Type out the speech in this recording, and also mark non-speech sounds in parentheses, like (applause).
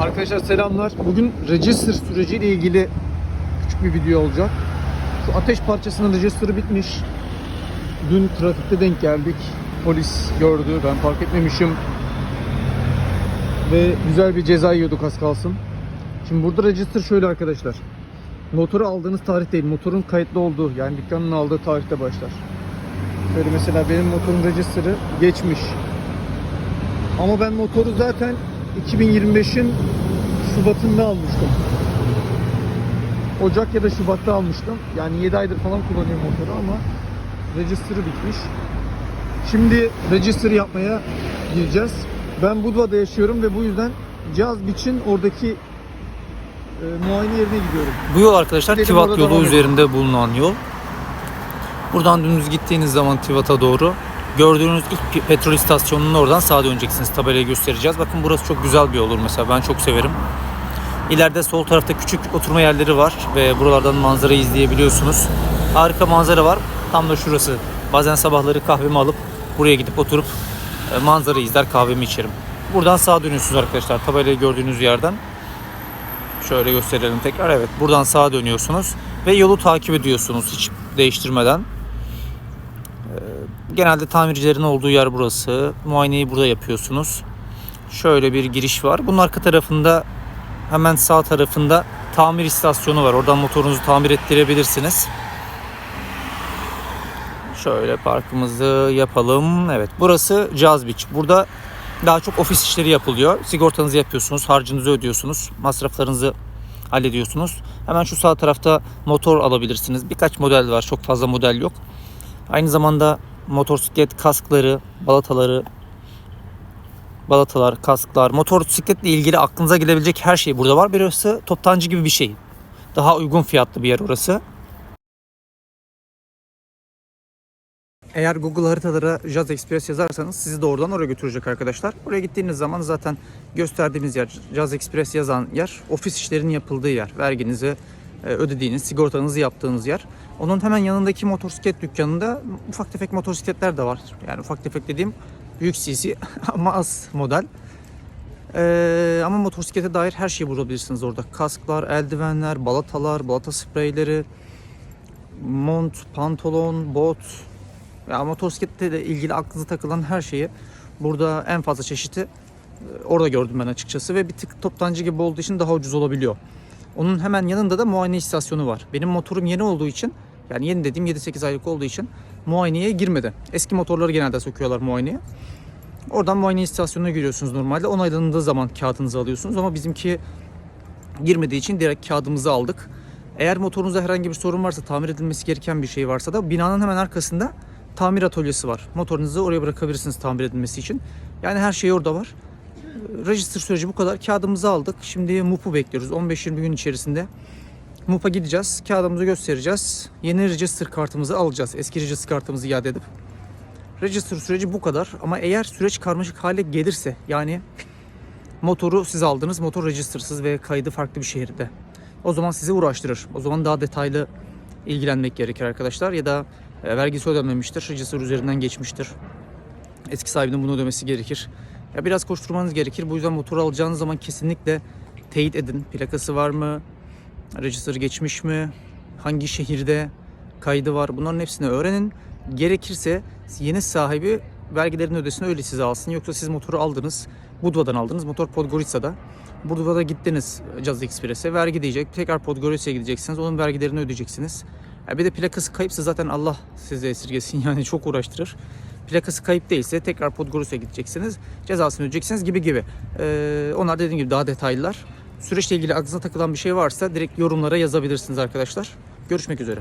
Arkadaşlar selamlar. Bugün register süreciyle ilgili küçük bir video olacak. Şu ateş parçasının register'ı bitmiş. Dün trafikte denk geldik. Polis gördü. Ben fark etmemişim. Ve güzel bir ceza yiyorduk az kalsın. Şimdi burada register şöyle arkadaşlar. Motoru aldığınız tarih değil. Motorun kayıtlı olduğu yani dükkanın aldığı tarihte başlar. Şöyle mesela benim motorun register'ı geçmiş. Ama ben motoru zaten 2025'in Şubat'ında almıştım. Ocak ya da Şubat'ta almıştım. Yani 7 aydır falan kullanıyorum motoru ama register'ı bitmiş. Şimdi register yapmaya gireceğiz. Ben Budva'da yaşıyorum ve bu yüzden Caz Beach'in oradaki e, muayene yerine gidiyorum. Bu yol arkadaşlar Dedim Tivat yolu üzerinde bulunan yol. Buradan dümdüz gittiğiniz zaman Tivat'a doğru gördüğünüz ilk petrol istasyonunun oradan sağa döneceksiniz. Tabelayı göstereceğiz. Bakın burası çok güzel bir olur mesela. Ben çok severim. İleride sol tarafta küçük oturma yerleri var ve buralardan manzarayı izleyebiliyorsunuz. Harika manzara var. Tam da şurası. Bazen sabahları kahvemi alıp buraya gidip oturup e, manzarayı izler kahvemi içerim. Buradan sağa dönüyorsunuz arkadaşlar. Tabelayı gördüğünüz yerden. Şöyle gösterelim tekrar. Evet buradan sağa dönüyorsunuz ve yolu takip ediyorsunuz hiç değiştirmeden. Ee, Genelde tamircilerin olduğu yer burası. Muayeneyi burada yapıyorsunuz. Şöyle bir giriş var. Bunun arka tarafında hemen sağ tarafında tamir istasyonu var. Oradan motorunuzu tamir ettirebilirsiniz. Şöyle parkımızı yapalım. Evet burası Jazz Beach. Burada daha çok ofis işleri yapılıyor. Sigortanızı yapıyorsunuz, harcınızı ödüyorsunuz, masraflarınızı hallediyorsunuz. Hemen şu sağ tarafta motor alabilirsiniz. Birkaç model var, çok fazla model yok. Aynı zamanda motosiklet kaskları, balataları, balatalar, kasklar, motosikletle ilgili aklınıza gelebilecek her şey burada var. Burası toptancı gibi bir şey. Daha uygun fiyatlı bir yer orası. Eğer Google haritalara Jazz Express yazarsanız sizi doğrudan oraya götürecek arkadaşlar. Oraya gittiğiniz zaman zaten gösterdiğimiz yer, Jazz Express yazan yer, ofis işlerinin yapıldığı yer. Verginizi ödediğiniz, sigortanızı yaptığınız yer. Onun hemen yanındaki motosiklet dükkanında ufak tefek motosikletler de var. Yani ufak tefek dediğim büyük CC (laughs) ama az model. Ee, ama motosiklete dair her şeyi bulabilirsiniz orada. Kasklar, eldivenler, balatalar, balata spreyleri, mont, pantolon, bot, ya motosiklette de ilgili aklınıza takılan her şeyi burada en fazla çeşidi e, orada gördüm ben açıkçası ve bir tık toptancı gibi olduğu için daha ucuz olabiliyor. Onun hemen yanında da muayene istasyonu var. Benim motorum yeni olduğu için yani yeni dediğim 7-8 aylık olduğu için muayeneye girmedi. Eski motorları genelde sokuyorlar muayeneye. Oradan muayene istasyonuna giriyorsunuz normalde. Onaylandığı zaman kağıdınızı alıyorsunuz ama bizimki girmediği için direkt kağıdımızı aldık. Eğer motorunuzda herhangi bir sorun varsa, tamir edilmesi gereken bir şey varsa da binanın hemen arkasında tamir atölyesi var. Motorunuzu oraya bırakabilirsiniz tamir edilmesi için. Yani her şey orada var. Register süreci bu kadar. Kağıdımızı aldık. Şimdi MUP'u bekliyoruz. 15-20 gün içerisinde MUP'a gideceğiz. Kağıdımızı göstereceğiz. Yeni register kartımızı alacağız. Eski register kartımızı iade edip. Register süreci bu kadar. Ama eğer süreç karmaşık hale gelirse yani motoru siz aldınız. Motor registersız ve kaydı farklı bir şehirde. O zaman sizi uğraştırır. O zaman daha detaylı ilgilenmek gerekir arkadaşlar. Ya da e, vergisi ödenmemiştir. Register üzerinden geçmiştir. Eski sahibinin bunu ödemesi gerekir. Ya biraz koşturmanız gerekir. Bu yüzden motor alacağınız zaman kesinlikle teyit edin. Plakası var mı? Register geçmiş mi? Hangi şehirde kaydı var? Bunların hepsini öğrenin. Gerekirse yeni sahibi vergilerini ödesin öyle size alsın. Yoksa siz motoru aldınız. Budva'dan aldınız. Motor Podgorica'da. Budva'da gittiniz Jazz Express'e. Vergi diyecek. Tekrar Podgorica'ya gideceksiniz. Onun vergilerini ödeyeceksiniz. Ya bir de plakası kayıpsa zaten Allah size esirgesin (laughs) yani çok uğraştırır. Plakası kayıp değilse tekrar Podgorica'ya gideceksiniz. Cezasını ödeyeceksiniz gibi gibi. Ee, onlar dediğim gibi daha detaylılar. Süreçle ilgili aklınıza takılan bir şey varsa direkt yorumlara yazabilirsiniz arkadaşlar. Görüşmek üzere.